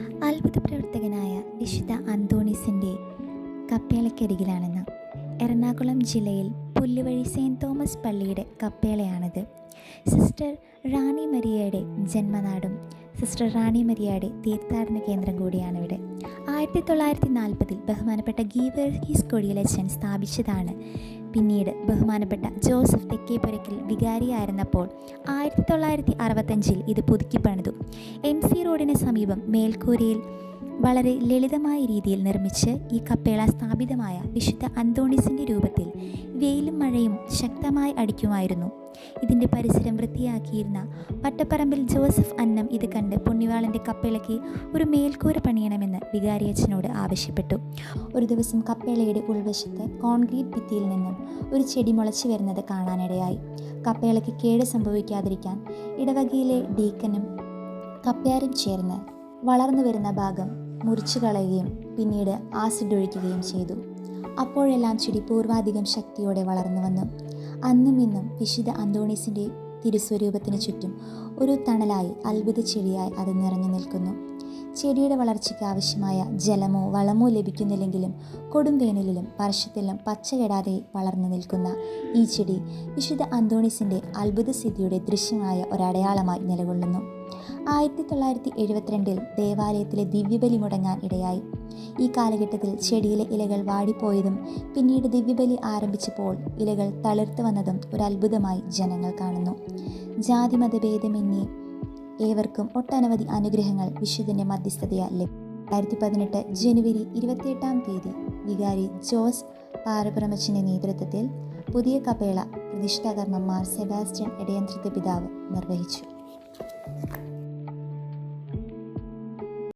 അത്ഭുത പ്രവർത്തകനായ വിശുദ്ധ അന്തോണീസിന്റെ കപ്പേളയ്ക്കരികിലാണെന്ന്. എറണാകുളം ജില്ലയിൽ പുല്ലുവഴി സെയിന്റ് തോമസ് പള്ളിയുടെ കപ്പേളയാണിത്. സിസ്റ്റർ റാണി മരിയയുടെ ജന്മനാടും സിസ്റ്റർ റാണി മരിയയുടെ തീർത്ഥാടന കേന്ദ്രം കൂടിയാണ് ഇവിടെ. ആയിരത്തി തൊള്ളായിരത്തി നാൽപ്പതിൽ ബഹുമാനപ്പെട്ട ഗീവർഗീസ് കൊടിയലച്ചൻ സ്ഥാപിച്ചതാണ് പിന്നീട് ബഹുമാനപ്പെട്ട ജോസഫ് തെക്കേപ്പുരയ്ക്കൽ വികാരിയായിരുന്നപ്പോൾ ആയിരത്തി തൊള്ളായിരത്തി അറുപത്തഞ്ചിൽ ഇത് പുതുക്കി പണിതു എം സി റോഡിന് സമീപം മേൽക്കൂരയിൽ വളരെ ലളിതമായ രീതിയിൽ നിർമ്മിച്ച് ഈ കപ്പേള സ്ഥാപിതമായ വിശുദ്ധ അന്തോണിസിന്റെ രൂപത്തിൽ വെയിലും മഴയും ശക്തമായി അടിക്കുമായിരുന്നു. ഇതിന്റെ പരിസരം വൃത്തിയാക്കിയിരുന്ന പട്ടപ്പറമ്പിൽ ജോസഫ് അന്നം ഇത് കണ്ട് പുണ്യവാളന്റെ കപ്പേളയ്ക്ക് ഒരു മേൽക്കൂര പണിയണമെന്ന് വികാരിയച്ഛനോട് ആവശ്യപ്പെട്ടു. ഒരു ദിവസം കപ്പേളയുടെ ഉൾവശത്ത് കോൺക്രീറ്റ് ഭിത്തിയിൽ നിന്നും ഒരു ചെടി മുളച്ചു വരുന്നത് കാണാനിടയായി. കപ്പേളയ്ക്ക് കേട് സംഭവിക്കാതിരിക്കാൻ ഇടവകയിലെ ഡീക്കനും കപ്പ്യാരും ചേർന്ന് വളർന്നു വരുന്ന ഭാഗം മുറിച്ചു കളയുകയും പിന്നീട് ആസിഡ് ഒഴിക്കുകയും ചെയ്തു. അപ്പോഴെല്ലാം ചെടി പൂർവാധികം ശക്തിയോടെ വളർന്നു വന്നു. അന്നും ഇന്നും വിശുദ്ധ അന്തോണീസിന്റെ തിരുസ്വരൂപത്തിന് ചുറ്റും ഒരു തണലായി അത്ഭുത ചെടിയായി അത് നിറഞ്ഞു നിൽക്കുന്നു. ചെടിയുടെ വളർച്ചയ്ക്ക് ആവശ്യമായ ജലമോ വളമോ ലഭിക്കുന്നില്ലെങ്കിലും കൊടും വേനലിലും വർഷത്തിലും പച്ചകെടാതെ വളർന്നു നിൽക്കുന്ന ഈ ചെടി വിശുദ്ധ അന്തോണീസിന്റെ അത്ഭുത സിദ്ധിയുടെ ദൃശ്യമായ ഒരടയാളമായി നിലകൊള്ളുന്നു. ആയിരത്തി തൊള്ളായിരത്തി എഴുപത്തിരണ്ടിൽ ദേവാലയത്തിലെ ദിവ്യബലി മുടങ്ങാൻ ഇടയായി. ഈ കാലഘട്ടത്തിൽ ചെടിയിലെ ഇലകൾ വാടിപ്പോയതും പിന്നീട് ദിവ്യബലി ആരംഭിച്ചപ്പോൾ ഇലകൾ തളിർത്തു വന്നതും ഒരു ജനങ്ങൾ കാണുന്നു. ജാതി മതഭേദമെന്നീ ഏവർക്കും ഒട്ടനവധി അനുഗ്രഹങ്ങൾ വിശുദ്ധന്റെ മധ്യസ്ഥതയാൽ ലഭിക്കും രണ്ടായിരത്തി പതിനെട്ട് ജനുവരി ഇരുപത്തിയെട്ടാം തീയതി വികാരി ജോസ് പാരപുറമച്ചിന്റെ നേതൃത്വത്തിൽ പുതിയ കപേള പ്രതിഷ്ഠാകർമ്മം മാർ സെബാസ്റ്റ്യൻ ഇടയന്ത്രത്തെ പിതാവ് നിർവഹിച്ചു.